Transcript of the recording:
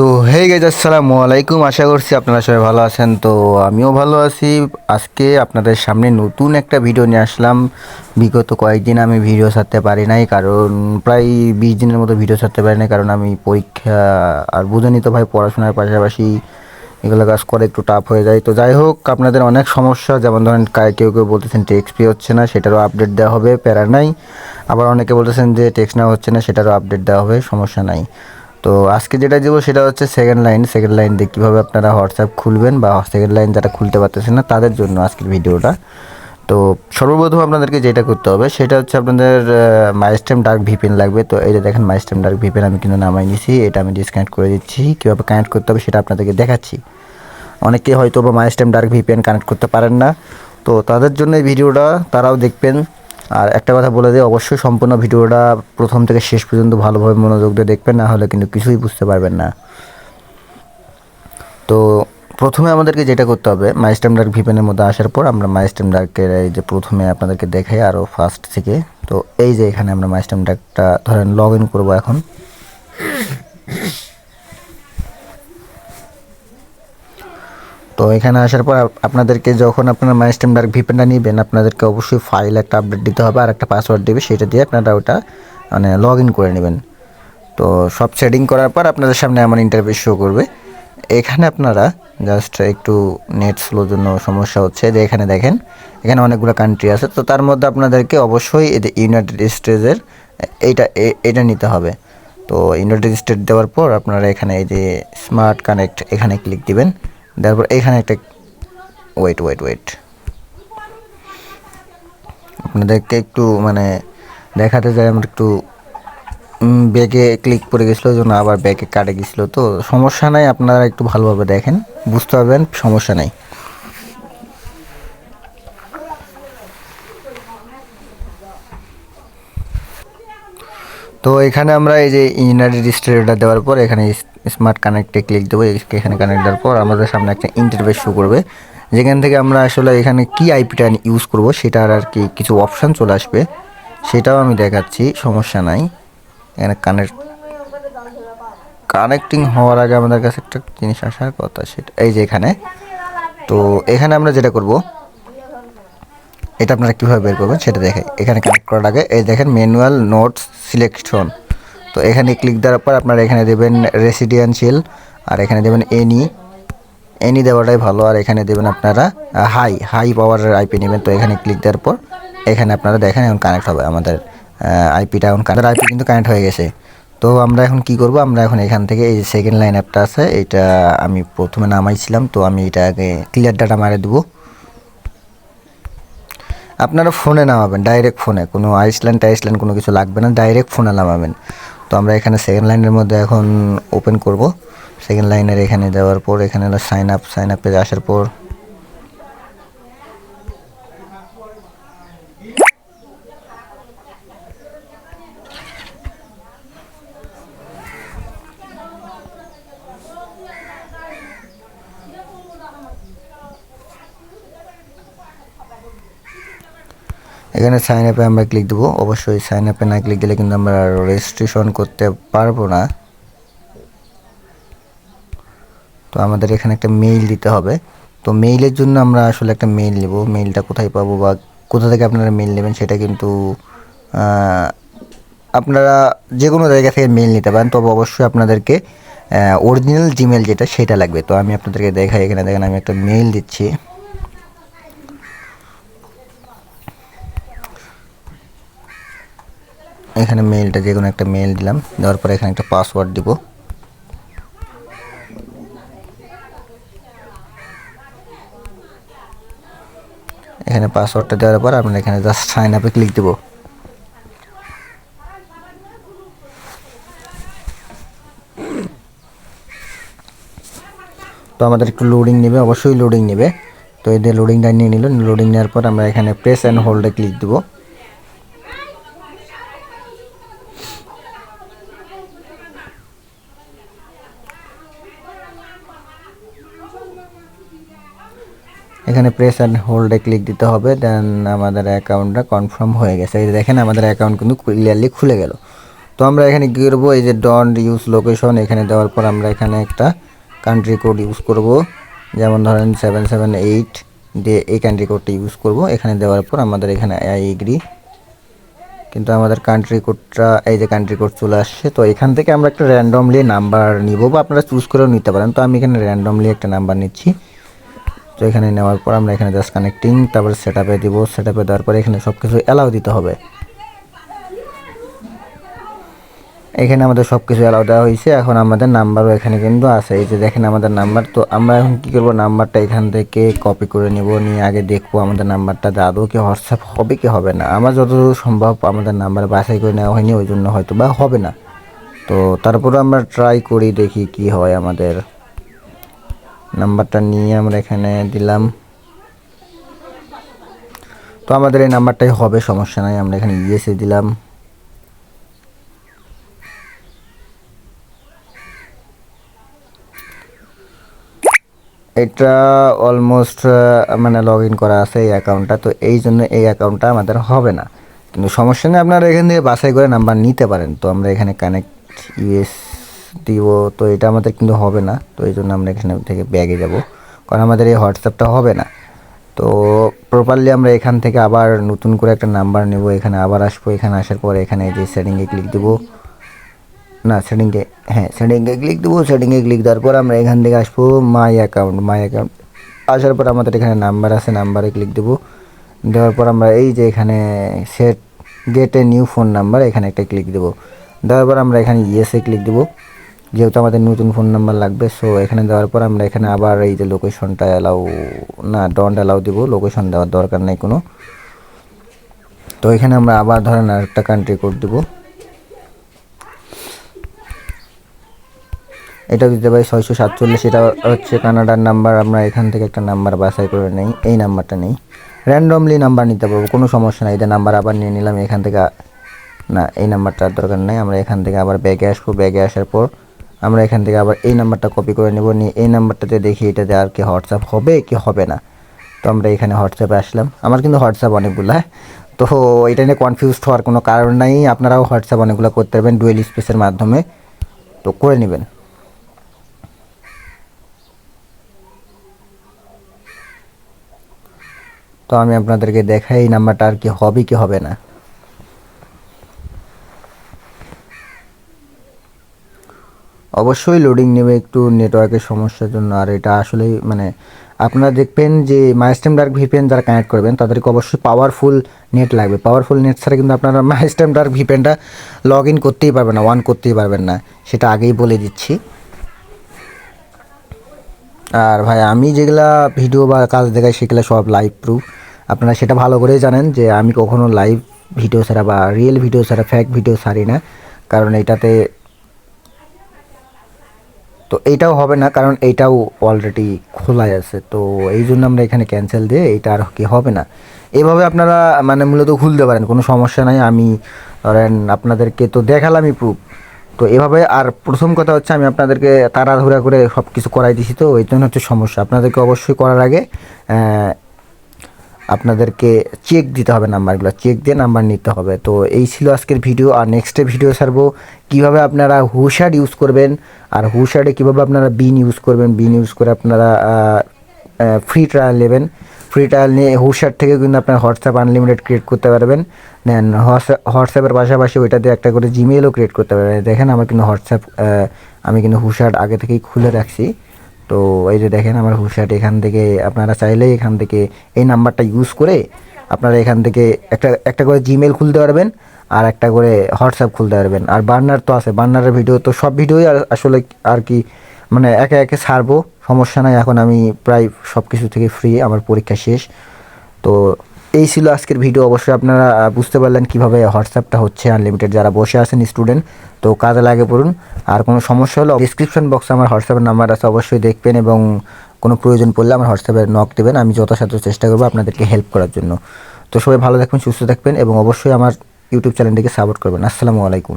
তো হে গেজ আসসালামু আলাইকুম। আশা করছি আপনারা সবাই ভালো আছেন। তো, আমিও ভালো আছি। আজকে আপনাদের সামনে নতুন একটা ভিডিও নিয়ে আসলাম। বিগত কয়েকদিন আমি ভিডিও ছাড়তে পারি নাই, কারণ প্রায় বিশ দিনের মতো ভিডিও ছাড়তে পারি নাই, কারণ আমি পরীক্ষা আর বুঝেনি তো ভাই, পড়াশোনার পাশাপাশি এগুলো কাজ করে একটু টাফ হয়ে যায়। তো, যাই হোক, আপনাদের অনেক সমস্যা, যেমন ধরেন কেউ কেউ বলতেছেন টেক্সট পে হচ্ছে না, সেটারও আপডেট দেওয়া হবে, প্যারা নাই। আবার অনেকে বলতেছেন যে টেক্সট না হচ্ছে না, সেটারও আপডেট দেওয়া হবে, সমস্যা নাই। তো আজকে যেটা দেবো সেটা হচ্ছে সেকেন্ড লাইন সেকেন্ড লাইন দিয়ে কীভাবে আপনারা হোয়াটসঅ্যাপ খুলবেন বা সেকেন্ড লাইন যারা খুলতে পারতেছেন না, তাদের জন্য আজকের ভিডিওটা। তো সর্বপ্রথম আপনাদেরকে যেটা করতে হবে, সেটা হচ্ছে আপনাদের মাইস্টেম ডার্ক ভিপিএন লাগবে। তো এই যে দেখেন মাইস্টেম ডার্ক ভিপিএন আমি কিন্তু নামাই নিছি, এটা আমি ডিসকানেক্ট করে দিচ্ছি। কীভাবে কানেক্ট করতে হবে সেটা আপনাদেরকে দেখাচ্ছি। অনেকে হয়তো বা মাইস্টেম ডার্ক ভিপিএন কানেক্ট করতে পারেন না। তো তাদের জন্য এই ভিডিওটা, তারাও দেখবেন। আর একটা কথা বলে দিই, অবশ্যই সম্পূর্ণ ভিডিওটা প্রথম থেকে শেষ পর্যন্ত ভালোভাবে মনোযোগ দিয়ে দেখবেন, না হলে কিন্তু কিছুই বুঝতে পারবেন না। তো প্রথমে আমাদেরকে যেটা করতে হবে মাইস্টেম ডার্ক ভিপেনের মধ্যে আসার পর আমরা মাইস্টেম ডার্কের এই যে প্রথমে আপনাদেরকে দেখাই আরও ফার্স্ট থেকে। তো এই যে এখানে আমরা মাইস্টেম ডার্কটা ধরেন লগ ইন করব এখন। তো এখানে আসার পর আপনাদেরকে যখন আপনারা মাইস্টেম ডার্ক ভিপেনটা নেবেন, আপনাদেরকে অবশ্যই ফাইল একটা আপডেট দিতে হবে আর একটা পাসওয়ার্ড দেবে, সেটা দিয়ে আপনারা ওটা মানে লগ ইন করে নেবেন। তো সব সেটিং করার পর আপনাদের সামনে এমন ইন্টারভিউ শো করবে। এখানে আপনারা জাস্ট একটু নেট স্লোর জন্য সমস্যা হচ্ছে, যে এখানে দেখেন, এখানে অনেকগুলো কান্ট্রি আছে, তো তার মধ্যে আপনাদেরকে অবশ্যই ইউনাইটেড স্টেটসের এইটা এটা নিতে হবে। তো ইউনাইটেড স্টেট দেওয়ার পর আপনারা এখানে এই যে স্মার্ট কানেক্ট এখানে ক্লিক দিবেন। দেওয়ার পর এখানে একটা ওয়েট ওয়েট ওয়েট আপনাদেরকে একটু মানে দেখাতে যায় আমার একটু ব্যাগে ক্লিক করে গেছিল জন্য আবার ব্যাগে কাটে গেছিল। তো সমস্যা নাই, আপনারা একটু ভালোভাবে দেখেন, বুঝতে পারবেন, সমস্যা নাই। তো এখানে আমরা এই যে ইউনাইটেড স্টেটটা দেওয়ার পর, এখানে স্মার্ট কানেক্টে ক্লিক দেবো এখানে কানেক্ট দেওয়ার পর আমাদের সামনে একটা ইন্টারভেস শো করবে। যেখান থেকে আমরা আসলে এখানে কি আইপিটা ইউজ করব, সেটার আর কি কিছু অপশান চলে আসবে, সেটাও আমি দেখাচ্ছি, সমস্যা নাই। এখানে কানেক্ট কানেক্টিং হওয়ার আগে আমাদের কাছে একটা জিনিস আসার কথা সেটা এই যে এখানে। তো এখানে আমরা যেটা করব, এটা আপনারা কীভাবে বের করবেন সেটা দেখে এখানে কানেক্ট করার আগে এই দেখেন ম্যানুয়াল নোটস সিলেকশন তো এখানে ক্লিক দেওয়ার পর আপনারা এখানে দেবেন রেসিডেন্সিয়াল আর এখানে দেবেন এনি এনি দেওয়াটাই ভালো, আর এখানে দেবেন আপনারা হাই হাই পাওয়ারের আইপি নেবেন। তো এখানে ক্লিক দেওয়ার পর এখানে আপনারা দেখেন এখন কানেক্ট হবে আমাদের আইপিটা এখন কানেক্ট আইপি কিন্তু কানেক্ট হয়ে গেছে। তো আমরা এখন কি করব? আমরা এখন এখান থেকে এই যে সেকেন্ড লাইন অ্যাপটা আছে এটা আমি প্রথমে নামাইছিলাম, তো আমি এটা আগে ক্লিয়ার ডাটা মারে দেবো। আপনারা ফোনে নামাবেন ডাইরেক্ট ফোনে কোনো আইসল্যান্ড টাইসল্যান্ড কোনো কিছু লাগবে না ডাইরেক্ট ফোনে নামাবেন। তো আমরা এখানে সেকেন্ড লাইনের মধ্যে এখন ওপেন করব। সেকেন্ড লাইনের এখানে দেওয়ার পর এখানে সাইন আপ সাইন আপে আসার পর এখানে সাইন আপে আমরা ক্লিক দেবো। অবশ্যই সাইন আপে না ক্লিক দিলে কিন্তু আমরা রেজিস্ট্রেশন করতে পারব না। তো আমাদের এখানে একটা মেইল দিতে হবে। তো মেইলের জন্য আমরা আসলে একটা মেইল নেব। মেইলটা কোথায় পাবো বা কোথা থেকে আপনারা মেইল নেবেন সেটা কিন্তু আপনারা যে কোনো জায়গা থেকে মেইল নিতে পারেন। তবে অবশ্যই আপনাদেরকে অরিজিনাল জিমেল যেটা, সেটা লাগবে। তো আমি আপনাদেরকে দেখাই। এখানে দেখেন আমি একটা মেইল দিচ্ছি। এখানে মেলটা যে কোনো একটা মেল দিলাম। দেওয়ার পরে এখানে একটা পাসওয়ার্ড দিব। এখানে পাসওয়ার্ডটা দেওয়ার পর আমরা এখানে জাস্ট সাইন আপে ক্লিক দেবো। তো আমাদের একটু লোডিং নেবে, অবশ্যই লোডিং নেবে। তো এদের লোডিংটা নিয়ে নিল লোডিং নেওয়ার পর আমরা এখানে প্রেস অ্যান্ড হোল্ডে ক্লিক দেবো। এখানে প্রেস অ্যান্ড হোল্ডে ক্লিক দিতে হবে দেন আমাদের অ্যাকাউন্টটা কনফার্ম হয়ে গেছে। এই দেখেন, আমাদের অ্যাকাউন্ট কিন্তু ক্লিয়ারলি খুলে গেল। তো আমরা এখানে কী করব? এই যে ডন্ট ইউজ লোকেশন এখানে দেওয়ার পর আমরা এখানে একটা কান্ট্রি কোড ইউজ করব। যেমন ধরেন সেভেন সেভেন এইট দিয়ে এই কান্ট্রি কোডটা ইউজ করব। এখানে দেওয়ার পর আমাদের এখানে আই এগ্রি কিন্তু আমাদের কান্ট্রি কোডটা এই যে কান্ট্রি কোড চলে আসছে। তো এখান থেকে আমরা একটা র্যান্ডমলি নাম্বার নিব বা আপনারা চুজ করেও নিতে পারেন। তো আমি এখানে র্যান্ডমলি একটা নাম্বার নিচ্ছি। তো এখানে নেওয়ার পর আমরা এখানে জাস্ট কানেক্টিং তারপর সেট আপে দিব। সেট আপে দেওয়ার পরে এখানে সব কিছু অ্যালাউ দিতে হবে। এখানে আমাদের সব কিছু অ্যালাউ দেওয়া হয়েছে। এখন আমাদের নাম্বারও এখানে কিন্তু আছে। এই যে দেখেন আমাদের নাম্বার তো আমরা এখন কী করব? নাম্বারটা এখান থেকে কপি করে নিব, নিয়ে আগে দেখব আমাদের নাম্বারটা আদৌ কি হোয়াটসঅ্যাপ হবে কি, হবে না। আমার যতদূর সম্ভব আমাদের নাম্বার বাছাই করে নেওয়া হয়নি, ওই জন্য হয়তো বা হবে না। তো তারপরে আমরা ট্রাই করি, দেখি কি হয় আমাদের। নাম্বারটা নিয়ে আমরা এখানে দিলাম। তো আমাদের এই নাম্বারটাই হবে, সমস্যা নাই, আমরা এখানে ইয়েসে দিলাম। এটা অলমোস্ট মানে লগ ইন করা আছে এই অ্যাকাউন্টটা তো এই জন্য এই অ্যাকাউন্টটা আমাদের হবে না। কিন্তু সমস্যা নেই, আপনারা এখান থেকে বাছাই করে নাম্বার নিতে পারেন। তো আমরা এখানে কানেক্ট ইউএস দিব, তো এটা আমাদের কিন্তু হবে না, তো এই জন্য আমরা এখানে থেকে ব্যাগে যাব। কারণ আমাদের এই হোয়াটসঅ্যাপটা হবে না। তো প্রপারলি আমরা এখান থেকে আবার নতুন করে একটা নাম্বার নেব, এখানে আবার আসব, এখানে আসার পরে এখানে যে সেটিংয়ে ক্লিক দেবো। না সেটিংয়ে হ্যাঁ সেটিংয়ে ক্লিক দেবো সেটিংয়ে ক্লিক দেওয়ার পর আমরা এখান থেকে আসব মাই অ্যাকাউন্ট মাই অ্যাকাউন্ট আসার পর আমাদের এখানে নাম্বার আছে নাম্বারে ক্লিক দেবো। দেওয়ার পর আমরা এই যে এখানে set get a new phone number এখানে একটা ক্লিক দেবো। দেওয়ার পর আমরা এখানে ইয়েসে ক্লিক দেবো। যেহেতু আমাদের নতুন ফোন নাম্বার লাগবে সো এখানে দেওয়ার পর আমরা এখানে আবার এই যে লোকেশনটা অ্যালাউ না ডন্ট অ্যালাউ দিব লোকেশন দেওয়ার দরকার নেই কোনো। তো এখানে আমরা আবার ধরেন আরেকটা কান্ট্রি কোড দেবো। এটা দিতে পারি ছয়শো সাতচল্লিশ, এটা হচ্ছে কানাডার নাম্বার আমরা এখান থেকে একটা নাম্বার বাছাই করে নেই, এই নাম্বারটা নেই। র্যান্ডমলি নাম্বার নিতে পারব, কোনো সমস্যা নাই এটা নাম্বার আবার নিয়ে নিলাম, এখান থেকে, না, এই নাম্বারটার দরকার নেই, আমরা এখান থেকে আবার ব্যাগে আসব ব্যাগে আসার পর আমরা এখান থেকে আবার এই নাম্বারটা কপি করে নেব। নিয়ে এই নাম্বারটাতে দেখি এটাতে আর কি হোয়াটসঅ্যাপ হবে কি হবে না। তো আমরা এখানে হোয়াটসঅ্যাপে আসলাম। আমার কিন্তু হোয়াটসঅ্যাপ অনেকগুলো। হ্যাঁ তো এটা নিয়ে কনফিউজড হওয়ার কোনো কারণ নাই। আপনারাও হোয়াটসঅ্যাপ অনেকগুলো করতে পারবেন ডুয়েল স্পেসের মাধ্যমে। তো করে নেবেন। তো আমি আপনাদেরকে দেখাই এই নাম্বারটা আর কি হবে কি হবে না। অবশ্যই লোডিং নেবে একটু নেটওয়ার্কের সমস্যার জন্য। আর এটা আসলেই মানে আপনারা দেখবেন যে মাইস্টেম ডার্ক ভিপিএন যারা কানেক্ট করবেন, তাদেরকে অবশ্যই পাওয়ারফুল নেট লাগবে। পাওয়ারফুল নেট ছাড়া কিন্তু আপনারা মাইস্টেম ডার্ক ভিপিএনটা লগ ইন করতেই পারবেন না ওয়ান করতেই পারবেন না। সেটা আগেই বলে দিচ্ছি। আর ভাই, আমি যেগুলা ভিডিও বা কাজ দেখাই, সেগুলো সব লাইভ প্রুফ আপনারা সেটা ভালো করেই জানেন যে আমি কখনো লাইভ ভিডিও ছাড়া বা রিয়েল ভিডিও ছাড়া ফ্যাক ভিডিও ছাড়ি না। কারণ এটাতে তো এইটাও হবে না, কারণ এইটাও অলরেডি খোলাই আছে। তো এই জন্য আমরা এখানে ক্যান্সেল দিয়ে এটা আর কি হবে না। এভাবে আপনারা মানে মূলত খুলতে পারেন, কোনো সমস্যা নাই। আমি ধরেন আপনাদেরকে তো দেখালামই প্রুফ তো এভাবে আর প্রথম কথা হচ্ছে আমি আপনাদেরকে তাড়াহুড়া করে সব কিছু করাই দিছি, তো এই জন্য হচ্ছে সমস্যা। আপনাদেরকে অবশ্যই করার আগে আপনাদেরকে চেক দিতে হবে নাম্বারগুলো চেক দিয়ে নাম্বার নিতে হবে। তো এই ছিল আজকের ভিডিও আর নেক্সটে ভিডিও ছাড়বো। কীভাবে আপনারা হুশার ইউজ করবেন আর হুশারে কীভাবে আপনারা বিন ইউজ করবেন? বিন ইউজ করে আপনারা ফ্রি ট্রায়াল নেবেন। ফ্রি ট্রায়াল নিয়ে হুশার থেকে কিন্তু আপনার হোয়াটসঅ্যাপ আনলিমিটেড ক্রিয়েট করতে পারবেন। দেন হোয়াটসঅ্যাপের পাশাপাশি ওইটাতে একটা করে জিমেলও ক্রিয়েট করতে পারবেন। দেখেন, আমার কিন্তু হোয়াটসঅ্যাপ আমি কিন্তু হুশার আগে থেকেই খুলে রাখছি। তো এই যে দেখেন আমার হুশিয়ারটি এখান থেকে আপনারা চাইলে এখান থেকে এই নাম্বারটা ইউজ করে আপনারা এখান থেকে একটা একটা করে জিমেল খুলতে পারবেন আর একটা করে হোয়াটসঅ্যাপ খুলতে পারবেন। আর বার্নার তো আছে, বার্নারের ভিডিও তো সব ভিডিওই আর আসলে আর কি মানে একে একে সারবো সমস্যা নাই। এখন আমি প্রায় সব কিছু থেকে ফ্রি আমার পরীক্ষা শেষ। তো এই ছিল আজকের ভিডিও। অবশ্যই আপনারা বুঝতে পারলেন কীভাবে হোয়াটসঅ্যাপটা হচ্ছে আনলিমিটেড যারা বসে আছেন স্টুডেন্ট তো কাজে লাগে পড়ুন। আর কোনো সমস্যা হলে ডিসক্রিপশন বক্সে আমার হোয়াটসঅ্যাপের নাম্বার আছে, অবশ্যই দেখবেন এবং কোনো প্রয়োজন পড়লে আমার হোয়াটসঅ্যাপে নক দেবেন। আমি যথাসাধ্য চেষ্টা করব আপনাদেরকে হেল্প করার জন্য। তো সবাই ভালো থাকবেন, সুস্থ থাকবেন এবং অবশ্যই আমার ইউটিউব চ্যানেলটিকে সাপোর্ট করবেন। আসসালামু আলাইকুম।